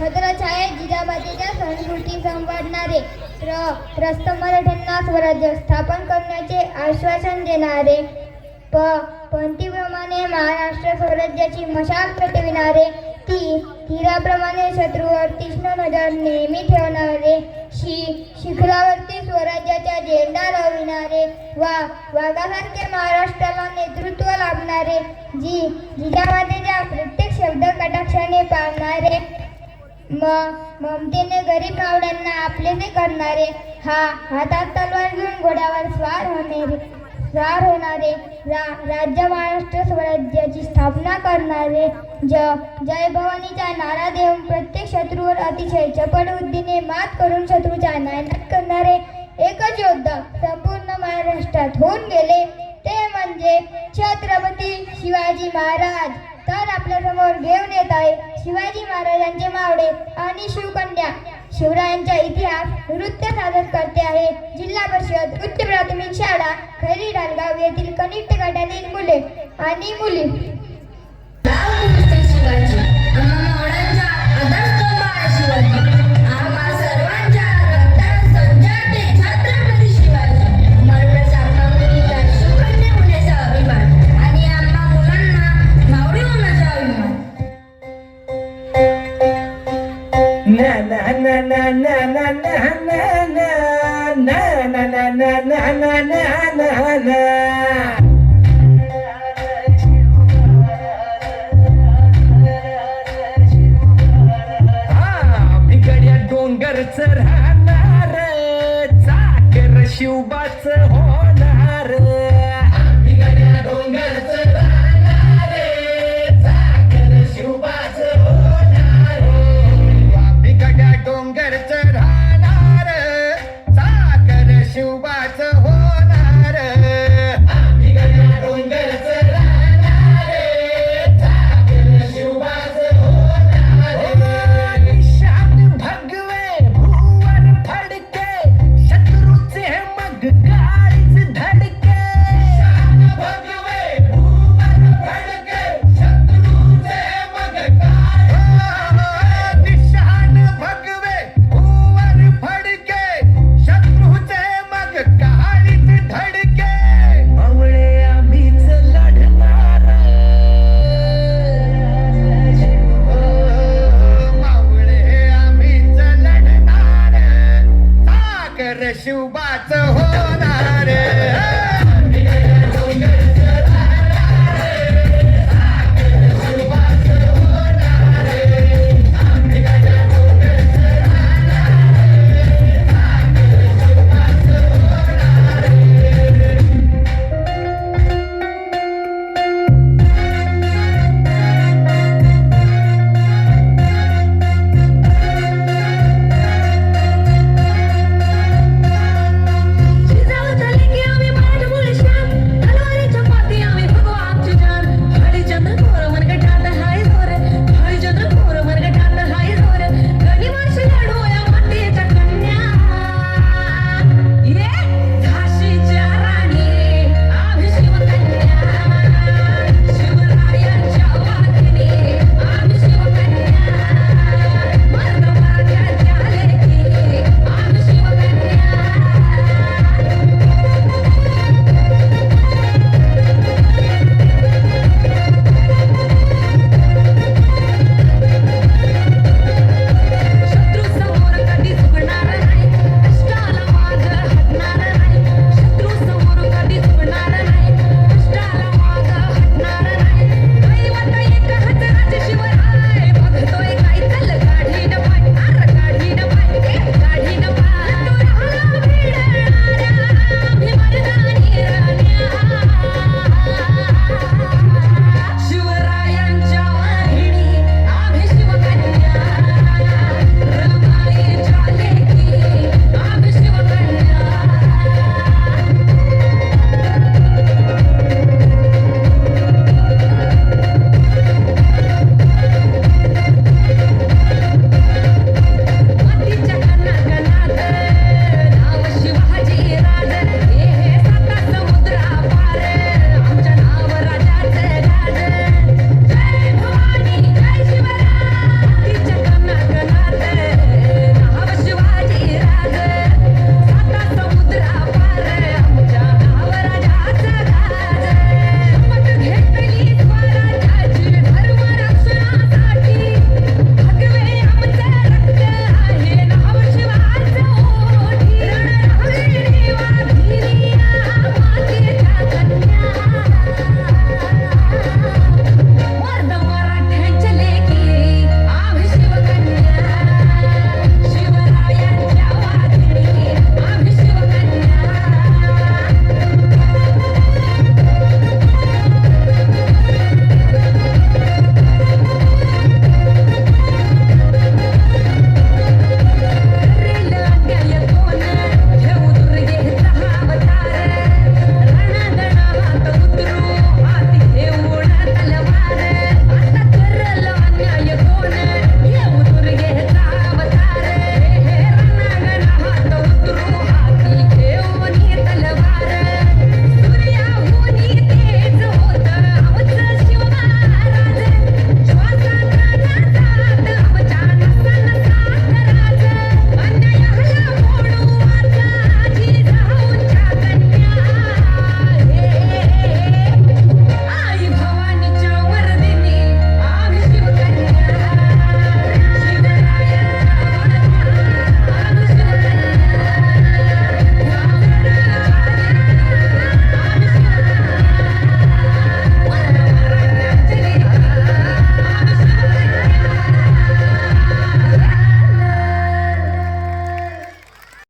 छत्रछायेत जिजाबातीच्या संस्कृती संवाडणारे प्र प्रस्थ मराठ्यांना स्वराज्य स्थापन करण्याचे आश्वासन देणारे प पंथीप्रमाणे महाराष्ट्र स्वराज्याची मशाल पेटविणारे ती तीराप्रमाणे शत्रूवर तीक्ष्ण नजर नेहमी ठेवणारे शि शिखरावरती स्वराज्याचा झेंडा रविणारे वा वाघासारखे महाराष्ट्राला नेतृत्व लाभणारे जी जिजामातेच्या प्रत्येक शब्द कटाक्षाने पाळणारे मग ममतेने गरीब मावड्यांना आपलेसे करणारे. हा हातात तलवार घेऊन घोड्यावर स्वार होणारे स्वार होणारे. रा राज्य महाराष्ट्र स्वराज्याची स्थापना करणारे. ज जय भवानीचा नारा देऊन प्रत्येक शत्रूवर अतिशय चपळ बुद्धीने मात करून शत्रूचा नायनाट करणारे एकच योद्धा संपूर्ण महाराष्ट्रात होऊन गेले. ते म्हणजे छत्रपती शिवाजी महाराज. तर आपल्यासमोर घेऊन येत आहे शिवाजी महाराजांचे मावळे. आणि शिवकन्या शिवरायांचा इतिहास नृत्य सादर करते आहे. जिल्हा परिषद उच्च प्राथमिक शाळा खैरी डालगाव येथील कनिष्ठ गटातील मुले आणि मुली. राहणार चाकर शिवबाच होणार. बिगड्या शिवबाचं हो.